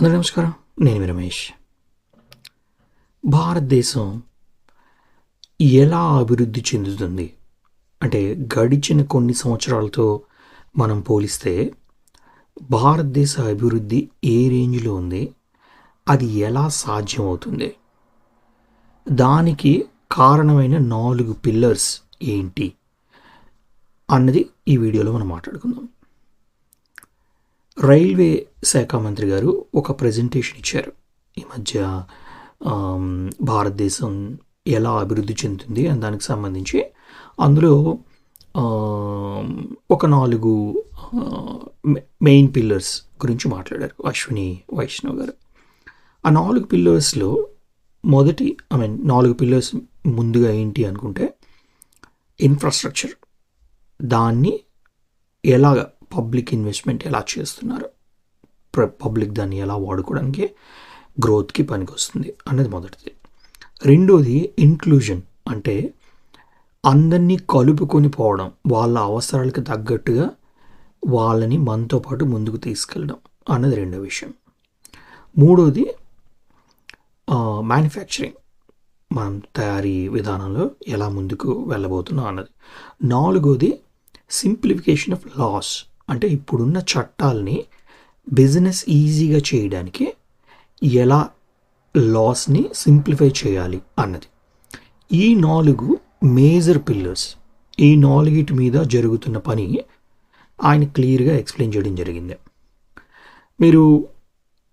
అందరూ నమస్కారం. నేను మీ రమేష్. భారతదేశం ఎలా అభివృద్ధి చెందుతుంది? అంటే గడిచిన కొన్ని సంవత్సరాలతో మనం పోలిస్తే భారతదేశ అభివృద్ధి ఏ రేంజ్లో ఉంది? అది ఎలా సాధ్యమవుతుంది దానికి కారణమైన నాలుగు పిల్లర్స్ ఏంటి? అన్నది ఈ వీడియోలో మనం మాట్లాడుకుందాం. రైల్వే శాఖ మంత్రి గారు ఒక ప్రజెంటేషన్ ఇచ్చారు. ఈ మధ్య భారతదేశం ఎలా అభివృద్ధి చెందుతుంది అని దానికి సంబంధించి అందులో ఒక నాలుగు మెయిన్ పిల్లర్స్ గురించి మాట్లాడారు అశ్విని వైష్ణవ్ గారు. ఆ నాలుగు పిల్లర్స్లో మొదటి ఐ మీన్ నాలుగు పిల్లర్స్ ముందుగా ఏంటి అనుకుంటే ఇన్ఫ్రాస్ట్రక్చర్ దాన్ని ఎలాగ పబ్లిక్ ఇన్వెస్ట్మెంట్ ఎలా చేస్తున్నారు? ప్ర- పబ్లిక్ దాన్ని ఎలా వాడుకోవడానికి గ్రోత్కి పనికొస్తుంది అనేది మొదటిది. రెండోది ఇంక్లూజన్ అంటే అందరినీ కలుపుకొని పోవడం వాళ్ళ అవసరాలకు తగ్గట్టుగా వాళ్ళని మనతో పాటు ముందుకు తీసుకెళ్ళడం అన్నది రెండో విషయం. మూడోది మ్యానుఫ్యాక్చరింగ్ మనం తయారీ విధానంలో ఎలా ముందుకు వెళ్ళబోతున్నాం అన్నది. నాలుగోది సింప్లిఫికేషన్ ఆఫ్ లాస్ అంటే ఇప్పుడున్న చట్టాలని బిజినెస్ ఈజీగా చేయడానికి ఎలా లాస్ని సింప్లిఫై చేయాలి అన్నది. ఈ నాలుగు మేజర్ పిల్లర్స్ ఈ నాలుగిటి మీద జరుగుతున్న పని ఆయన క్లియర్గా ఎక్స్ప్లెయిన్ చేయడం జరిగింది. మీరు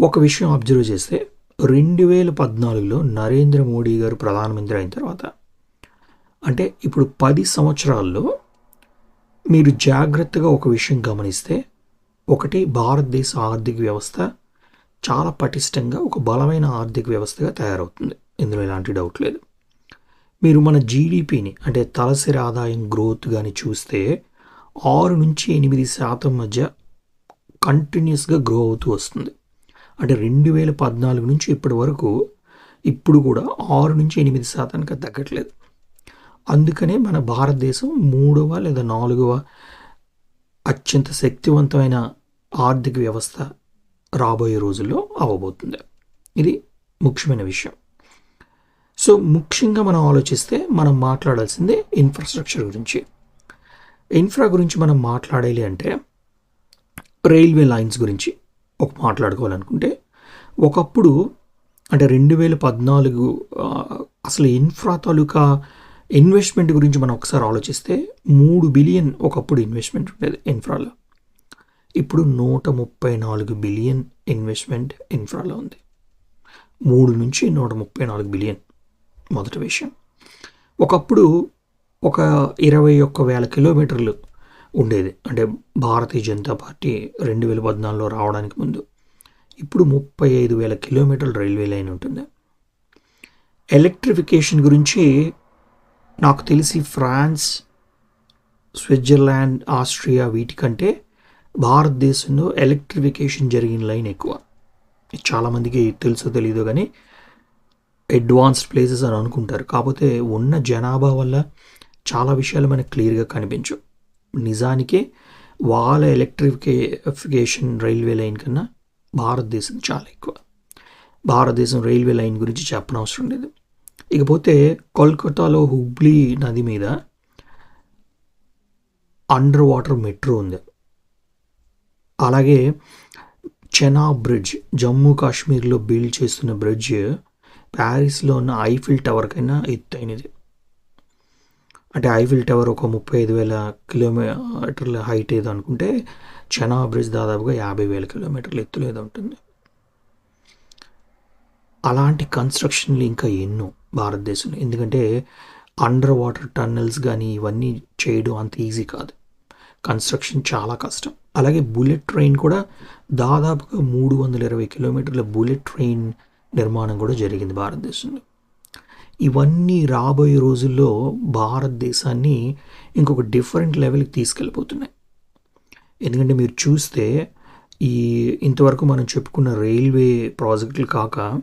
ఒక విషయం అబ్జర్వ్ చేస్తే రెండు వేల పద్నాలుగులో నరేంద్ర మోడీ గారు ప్రధానమంత్రి అయిన తర్వాత అంటే ఇప్పుడు పది సంవత్సరాల్లో మీరు జాగ్రత్తగా ఒక విషయం గమనిస్తే ఒకటి భారతదేశ ఆర్థిక వ్యవస్థ చాలా పటిష్టంగా ఒక బలమైన ఆర్థిక వ్యవస్థగా తయారవుతుంది. ఇందులో ఎలాంటి డౌట్ లేదు. మీరు మన జీడిపిని అంటే తలసరి ఆదాయం గ్రోత్ కానీ చూస్తే ఆరు నుంచి ఎనిమిది శాతం మధ్య కంటిన్యూస్గా గ్రో అవుతూ వస్తుంది. అంటే రెండు వేల పద్నాలుగు నుంచి ఇప్పటి వరకు ఇప్పుడు కూడా ఆరు నుంచి ఎనిమిది శాతానికి తగ్గట్లేదు. అందుకనే మన భారతదేశం మూడవ లేదా నాలుగవ అత్యంత శక్తివంతమైన ఆర్థిక వ్యవస్థ రాబోయే రోజుల్లో అవ్వబోతుంది ఇది ముఖ్యమైన విషయం. సో ముఖ్యంగా మనం ఆలోచిస్తే మనం మాట్లాడాల్సిందే ఇన్ఫ్రాస్ట్రక్చర్ గురించి. ఇన్ఫ్రా గురించి మనం మాట్లాడాలి అంటే రైల్వే లైన్స్ గురించి ఒక మాట్లాడుకోవాలనుకుంటే ఒకప్పుడు అంటే రెండు వేల పద్నాలుగు అసలు ఇన్ఫ్రా తాలూకా ఇన్వెస్ట్మెంట్ గురించి మనం ఒకసారి ఆలోచిస్తే మూడు బిలియన్ ఒకప్పుడు ఇన్వెస్ట్మెంట్ ఉండేది ఇన్ఫ్రాలో. ఇప్పుడు నూట ముప్పై నాలుగు బిలియన్ ఇన్వెస్ట్మెంట్ ఇన్ఫ్రాలో ఉంది. మూడు నుంచి నూట ముప్పై నాలుగు బిలియన్ మొదటి విషయం. ఒకప్పుడు ఒక ఇరవై ఒక్క వేల కిలోమీటర్లు ఉండేది. అంటే భారతీయ జనతా పార్టీ రెండు వేల పద్నాలుగులో రావడానికి ముందు. ఇప్పుడు ముప్పై ఐదు వేల కిలోమీటర్ల రైల్వే లైన్ ఉంటుంది. ఎలక్ట్రిఫికేషన్ గురించి నాకు తెలిసి ఫ్రాన్స్ స్విట్జర్లాండ్ ఆస్ట్రియా వీటికంటే భారతదేశంలో ఎలక్ట్రిఫికేషన్ జరిగిన లైన్ ఎక్కువ. చాలామందికి తెలుసో తెలియదు కానీ అడ్వాన్స్డ్ ప్లేసెస్ అని అనుకుంటారు. కాకపోతే ఉన్న జనాభా వల్ల చాలా విషయాలు మనకు క్లియర్గా కనిపించు నిజానికే వాళ్ళ ఎలక్ట్రిఫికేషన్ రైల్వే లైన్ కన్నా భారతదేశం చాలా ఎక్కువ. భారతదేశం రైల్వే లైన్ గురించి చెప్పనవసరం లేదు. ఇకపోతే కోల్కతాలో హుబ్లీ నది మీద అండర్ వాటర్ మెట్రో ఉంది. అలాగే చెనా బ్రిడ్జ్ జమ్మూ కాశ్మీర్లో బిల్డ్ చేస్తున్న బ్రిడ్జ్ ప్యారిస్లో ఉన్న ఐఫిల్ టవర్ కైనా ఎత్తైనది. అంటే ఐఫిల్ టవర్ ఒక ముప్పై ఐదు వేల కిలోమీటర్ల హైట్ ఏదో అనుకుంటే చెనా బ్రిడ్జ్ దాదాపుగా యాభై వేల కిలోమీటర్ల ఎత్తులో ఏదో ఉంటుంది. అలాంటి కన్స్ట్రక్షన్లు ఇంకా ఎన్నో. భారతదేశంలో. ఎందుకంటే అండర్ వాటర్ టన్నెల్స్ కానీ ఇవన్నీ చేయడం అంత ఈజీ కాదు. కన్స్ట్రక్షన్ చాలా కష్టం. అలాగే బుల్లెట్ ట్రైన్ కూడా దాదాపుగా మూడు వందల ఇరవై కిలోమీటర్ల బుల్లెట్ ట్రైన్ నిర్మాణం కూడా జరిగింది భారతదేశంలో. ఇవన్నీ రాబోయే రోజుల్లో భారతదేశాన్ని ఇంకొక డిఫరెంట్ లెవెల్కి తీసుకెళ్ళిపోతున్నాయి. ఎందుకంటే మీరు చూస్తే ఈ ఇంతవరకు మనం చెప్పుకున్న రైల్వే ప్రాజెక్టులు కాక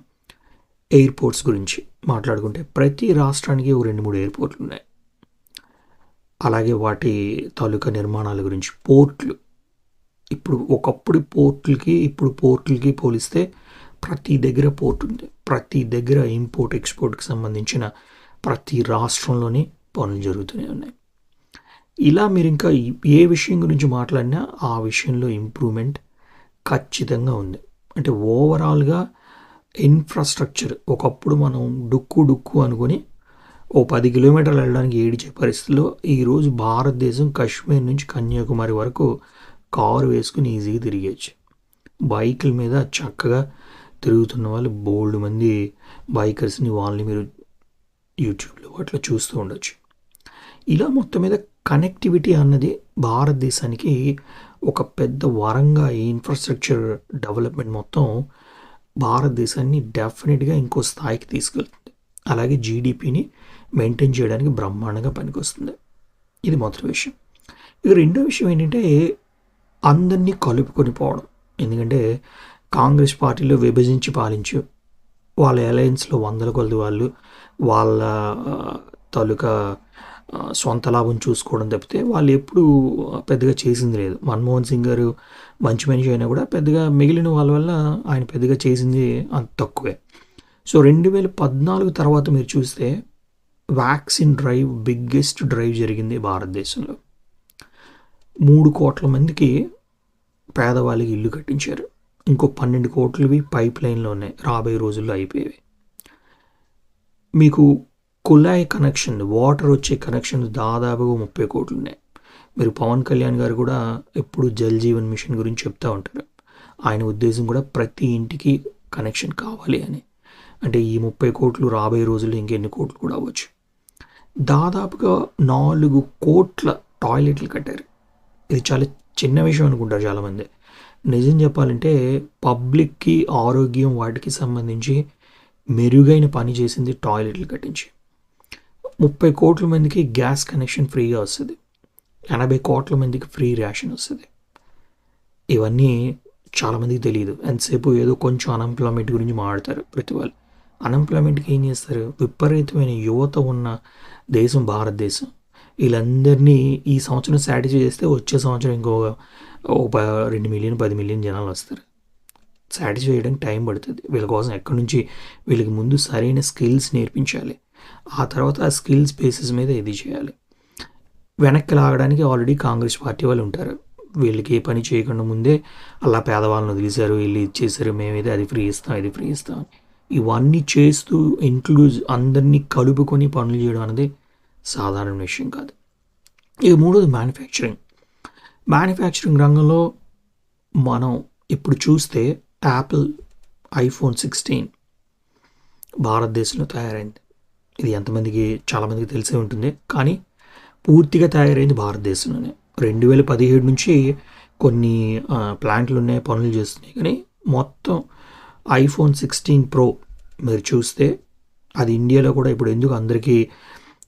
ఎయిర్పోర్ట్స్ గురించి మాట్లాడుకుంటే ప్రతి రాష్ట్రానికి ఓ రెండు మూడు ఎయిర్పోర్ట్లు ఉన్నాయి. అలాగే వాటి తాలూకా నిర్మాణాల గురించి పోర్ట్లు. ఇప్పుడు ఒకప్పుడు పోర్టులకి ఇప్పుడు పోర్టులకి పోలిస్తే ప్రతి దగ్గర పోర్ట్ ఉంది. ప్రతి దగ్గర ఇంపోర్ట్ ఎక్స్పోర్ట్కి సంబంధించిన ప్రతి రాష్ట్రంలోని పనులు జరుగుతూనే ఉన్నాయి. ఇలా మీరు ఇంకా ఏ విషయం గురించి మాట్లాడినా ఆ విషయంలో ఇంప్రూవ్మెంట్ ఖచ్చితంగా ఉంది. అంటే ఓవరాల్గా ఇన్ఫ్రాస్ట్రక్చర్. ఒకప్పుడు మనం డుక్కు డుక్కు అనుకొని ఓ పది కిలోమీటర్లు వెళ్ళడానికి ఏడిచే పరిస్థితిలో ఈరోజు భారతదేశం కాశ్మీర్ నుంచి కన్యాకుమారి వరకు కారు వేసుకుని ఈజీగా తిరిగేచ్చు బైకుల మీద చక్కగా తిరుగుతున్న వాళ్ళు బోల్డ్ మంది బైకర్స్ని వాళ్ళని మీరు యూట్యూబ్లో అట్లా చూస్తూ ఉండొచ్చు. ఇలా మొత్తం మీద కనెక్టివిటీ అన్నది భారతదేశానికి ఒక పెద్ద వరంగా ఈ ఇన్ఫ్రాస్ట్రక్చర్ డెవలప్మెంట్ మొత్తం భారతదేశాన్ని డెఫినెట్గా ఇంకో స్థాయికి తీసుకెళ్తుంది. అలాగే జీడిపిని మెయింటైన్ చేయడానికి బ్రహ్మాండంగా పనికొస్తుంది. ఇది మొదటి విషయం. ఇక రెండో విషయం ఏంటంటే అందరినీ కలుపుకొని పోవడం. ఎందుకంటే కాంగ్రెస్ పార్టీలో విభజించి పాలించు వాళ్ళ అలయన్స్లో వందల కొలది వాళ్ళు వాళ్ళ తాలూకా సొంత లాభం చూసుకోవడం తప్పితే వాళ్ళు ఎప్పుడు పెద్దగా చేసింది లేదు. మన్మోహన్ సింగ్ గారు మంచి మనిషి అయినా కూడా పెద్దగా మిగిలిన వాళ్ళ వల్ల ఆయన పెద్దగా చేసింది అంత తక్కువే. సో రెండు వేల పద్నాలుగు తర్వాత మీరు చూస్తే వ్యాక్సిన్ డ్రైవ్ బిగ్గెస్ట్ డ్రైవ్ జరిగింది భారతదేశంలో. మూడు కోట్ల మందికి పేదవాళ్ళకి ఇల్లు కట్టించారు. ఇంకో పన్నెండు కోట్లవి పైప్ లైన్లో ఉన్నాయి. రాబోయే రోజుల్లో అయిపోయేవి. మీకు కుళాయి కనెక్షన్ వాటర్ వచ్చే కనెక్షన్ దాదాపుగా ముప్పై కోట్లు ఉన్నాయి. మీరు పవన్ కళ్యాణ్ గారు కూడా ఎప్పుడు జల్ జీవన్ మిషన్ గురించి చెప్తూ ఉంటారు. ఆయన ఉద్దేశం కూడా ప్రతి ఇంటికి కనెక్షన్ కావాలి అని. అంటే ఈ ముప్పై కోట్లు రాబోయే రోజుల్లో ఇంకెన్ని కోట్లు కూడా అవ్వచ్చు. దాదాపుగా నాలుగు కోట్ల టాయిలెట్లు కట్టారు. ఇది చాలా చిన్న విషయం అనుకుంటారు చాలామంది. నిజం చెప్పాలంటే పబ్లిక్కి ఆరోగ్యం వాటికి సంబంధించి మెరుగైన పని చేసింది టాయిలెట్లు కట్టించి. ముప్పై కోట్ల మందికి గ్యాస్ కనెక్షన్ ఫ్రీగా వస్తుంది. ఎనభై కోట్ల మందికి ఫ్రీ రేషన్ వస్తుంది. ఇవన్నీ చాలామందికి తెలియదు ఎంతసేపు ఏదో కొంచెం అన్ఎంప్లాయ్మెంట్ గురించి మాట్లాడతారు ప్రతి వాళ్ళు. అన్ఎంప్లాయ్మెంట్కి ఏం చేస్తారు? విపరీతమైన యువత ఉన్న దేశం భారతదేశం. వీళ్ళందరినీ ఈ సంవత్సరం సాటిస్ఫై చేస్తే వచ్చే సంవత్సరం ఇంకో ఒక ప- రెండు మిలియన్ పది మిలియన్ జనాలు వస్తారు. సాటిస్ఫై చేయడానికి టైం పడుతుంది. వీళ్ళ కోసం ఎక్కడి నుంచి వీళ్ళకి ముందు సరైన స్కిల్స్ నేర్పించాలి. ఆ తర్వాత ఆ స్కిల్స్ బేసిస్ మీద ఇది చేయాలి. వెనక్కి లాగడానికి ఆల్రెడీ కాంగ్రెస్ పార్టీ వాళ్ళు ఉంటారు. వీళ్ళకి ఏ పని చేయకుండా ముందే అలా పేదవాళ్ళని వదిలేశారు వీళ్ళు ఇచ్చేసారు మేమైతే అది ఫ్రీ ఇస్తాం ఇది ఫ్రీ ఇస్తాం ఇవన్నీ చేస్తూ ఇంక్లూజ్ అందరినీ కలుపుకొని పనులు చేయడం అనేది సాధారణ విషయం కాదు. ఇక మూడోది మ్యానుఫ్యాక్చరింగ్ మ్యానుఫ్యాక్చరింగ్ రంగంలో మనం ఇప్పుడు చూస్తే యాపిల్ ఐఫోన్ సిక్స్టీన్ భారతదేశంలో తయారైంది. ఇది ఎంతమందికి చాలామందికి తెలిసే ఉంటుంది. కానీ పూర్తిగా తయారైంది భారతదేశంలోనే. రెండు వేల పదిహేడు నుంచి కొన్ని ప్లాంట్లు ఉన్నాయి పనులు చేస్తున్నాయి. కానీ మొత్తం ఐఫోన్ సిక్స్టీన్ ప్రో మీరు చూస్తే అది ఇండియాలో కూడా ఇప్పుడు ఎందుకు అందరికీ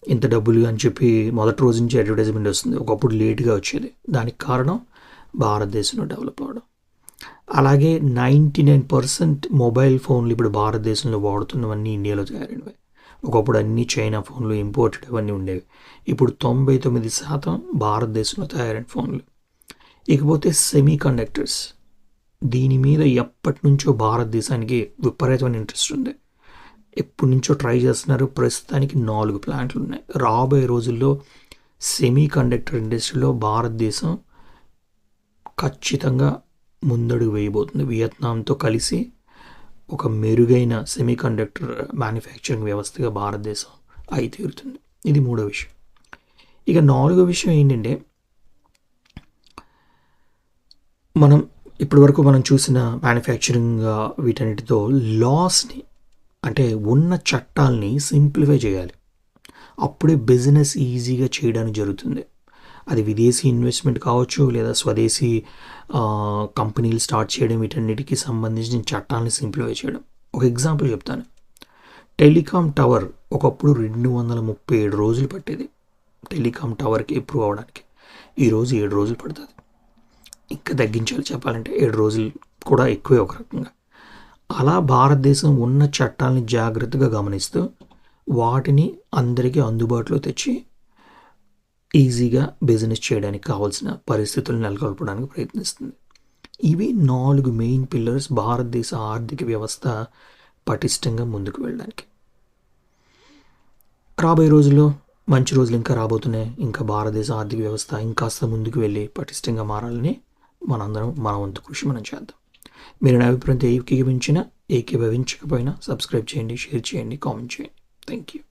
ఇంత డబ్బులు అని చెప్పి మొదటి రోజు నుంచి అడ్వర్టైజ్మెంట్ వస్తుంది. ఒకప్పుడు లేట్గా వచ్చేది. దానికి కారణం భారతదేశంలో డెవలప్ అవ్వడం. అలాగే నైంటీ నైన్ పర్సెంట్ మొబైల్ ఫోన్లు ఇప్పుడు భారతదేశంలో వాడుతున్నవన్నీ ఇండియాలో తయారైనవి. ఒకప్పుడు అన్ని చైనా ఫోన్లు ఇంపోర్టెడ్ అవన్నీ ఉండేవి. ఇప్పుడు తొంభై తొమ్మిది శాతం భారతదేశంలో తయారైన ఫోన్లు. ఇకపోతే సెమీ కండక్టర్స్ దీని మీద ఎప్పటి నుంచో భారతదేశానికి విపరీతమైన ఇంట్రెస్ట్ ఉంది. ఎప్పటి నుంచో ట్రై చేస్తున్నారు. ప్రస్తుతానికి నాలుగు ప్లాంట్లు ఉన్నాయి. రాబోయే రోజుల్లో సెమీ కండక్టర్ ఇండస్ట్రీలో భారతదేశం ఖచ్చితంగా ముందడుగు వేయబోతుంది. వియత్నాంతో కలిసి ఒక మెరుగైన సెమీ కండక్టర్ మ్యానుఫ్యాక్చరింగ్ వ్యవస్థగా భారతదేశం అయి తీరుతుంది. ఇది మూడో విషయం. ఇక నాలుగో విషయం ఏంటంటే మనం ఇప్పటివరకు మనం చూసిన మ్యానుఫ్యాక్చరింగ్ వీటన్నిటితో లాస్ని అంటే ఉన్న చట్టాల్ని సింప్లిఫై చేయాలి. అప్పుడే బిజినెస్ ఈజీగా చేయడానికి జరుగుతుంది. అది విదేశీ ఇన్వెస్ట్మెంట్ కావచ్చు లేదా స్వదేశీ కంపెనీలు స్టార్ట్ చేయడం వీటన్నిటికీ సంబంధించిన చట్టాలని సింప్లిఫై చేయడం. ఒక ఎగ్జాంపుల్ చెప్తాను. టెలికాం టవర్ ఒకప్పుడు రెండు వందల ముప్పై ఏడు రోజులు పట్టేది. టెలికాం టవర్కి అప్రూవ్ అవ్వడానికి ఈరోజు ఏడు రోజులు పడుతుంది. ఇంకా తగ్గించాలి చెప్పాలంటే ఏడు రోజులు కూడా ఎక్కువే ఒక రకంగా. అలా భారతదేశం ఉన్న చట్టాలని జాగ్రత్తగా గమనిస్తూ వాటిని అందరికీ అందుబాటులో తెచ్చి ఈజీగా బిజినెస్ చేయడానికి కావాల్సిన పరిస్థితులు నెలకొల్పడానికి ప్రయత్నిస్తుంది. ఇవి నాలుగు మెయిన్ పిల్లర్స్ భారతదేశ ఆర్థిక వ్యవస్థ పటిష్టంగా ముందుకు వెళ్ళడానికి. రాబోయే రోజుల్లో మంచి రోజులు ఇంకా రాబోతున్నాయి. ఇంకా భారతదేశ ఆర్థిక వ్యవస్థ ఇంకాస్త ముందుకు వెళ్ళి పటిష్టంగా మారాలని మనందరం మన వంతు కృషి మనం చేద్దాం. మీరు నా అభిప్రాయంతో ఏకీభవించినా ఏకీభవించకపోయినా సబ్స్క్రైబ్ చేయండి షేర్ చేయండి కామెంట్ చేయండి. Thank you